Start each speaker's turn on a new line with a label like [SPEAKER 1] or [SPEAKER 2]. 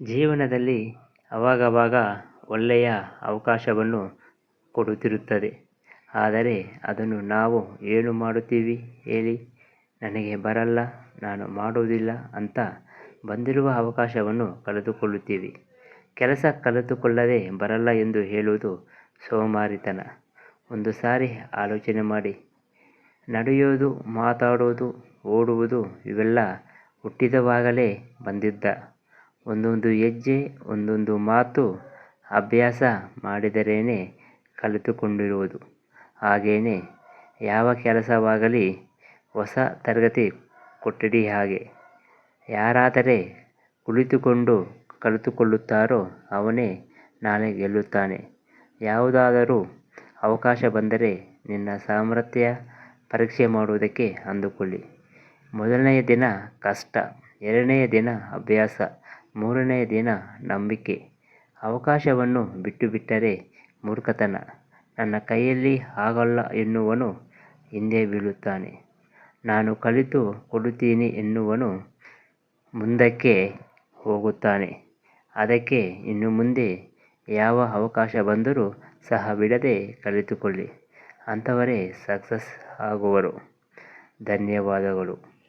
[SPEAKER 1] ಜೀವನದಲ್ಲಿ ಅವಾಗವಾಗ ಒಳ್ಳೆಯ ಅವಕಾಶವನ್ನು ಕೊಡುತ್ತಿರುತ್ತದೆ. ಆದರೆ ಅದನ್ನು ನಾವು ಏನು ಮಾಡುತ್ತೀವಿ ಹೇಳಿ ನನಗೆ ಬರಲ್ಲ, ನಾನು ಮಾಡುವುದಿಲ್ಲ ಅಂತ ಬಂದಿರುವ ಅವಕಾಶವನ್ನು ಕಳೆದುಕೊಳ್ಳುತ್ತೀವಿ. ಕೆಲಸ ಕಲಿತುಕೊಳ್ಳದೆ ಬರಲ್ಲ ಎಂದು ಹೇಳುವುದು ಸೋಮಾರಿತನ. ಒಂದು ಸಾರಿ ಆಲೋಚನೆ ಮಾಡಿ, ನಡೆಯೋದು, ಮಾತಾಡೋದು, ಓಡುವುದು ಇವೆಲ್ಲ ಹುಟ್ಟಿದವಾಗಲೇ ಬಂದಿದ್ದ ಒಂದೊಂದು ಹೆಜ್ಜೆ, ಒಂದೊಂದು ಮಾತು ಅಭ್ಯಾಸ ಮಾಡಿದರೇನೆ ಕಲಿತುಕೊಂಡಿರುವುದು. ಹಾಗೆಯೇ ಯಾವ ಕೆಲಸವಾಗಲಿ ಹೊಸ ತರಗತಿ ಕೊಠಡಿ ಹಾಗೆ. ಯಾರಾದರೆ ಕುಳಿತುಕೊಂಡು ಕಲಿತುಕೊಳ್ಳುತ್ತಾರೋ ಅವನೇ ನಾಳೆ ಗೆಲ್ಲುತ್ತಾನೆ. ಯಾವುದಾದರೂ ಅವಕಾಶ ಬಂದರೆ ನಿನ್ನ ಸಾಮರ್ಥ್ಯ ಪರೀಕ್ಷೆ ಮಾಡುವುದಕ್ಕೆ ಅಂದುಕೊಳ್ಳಿ. ಮೊದಲನೆಯ ದಿನ ಕಷ್ಟ, ಎರಡನೆಯ ದಿನ ಅಭ್ಯಾಸ ಮೂರನೆಯ ದಿನ ನಂಬಿಕೆ. ಅವಕಾಶವನ್ನು ಬಿಟ್ಟು ಬಿಟ್ಟರೆ ಮೂರ್ಖತನ. ನನ್ನ ಕೈಯಲ್ಲಿ ಆಗಲ್ಲ ಎನ್ನುವನು ಹಿಂದೆ ಬೀಳುತ್ತಾನೆ. ನಾನು ಕಲಿತು ಕೊಡುತ್ತೀನಿ ಎನ್ನುವನು ಮುಂದಕ್ಕೆ ಹೋಗುತ್ತಾನೆ. ಅದಕ್ಕೆ ಇನ್ನು ಮುಂದೆ ಯಾವ ಅವಕಾಶ ಬಂದರೂ ಸಹ ಬಿಡದೆ ಕಲಿತುಕೊಳ್ಳಿ. ಅಂಥವರೇ ಸಕ್ಸಸ್ ಆಗುವರು. ಧನ್ಯವಾದಗಳು.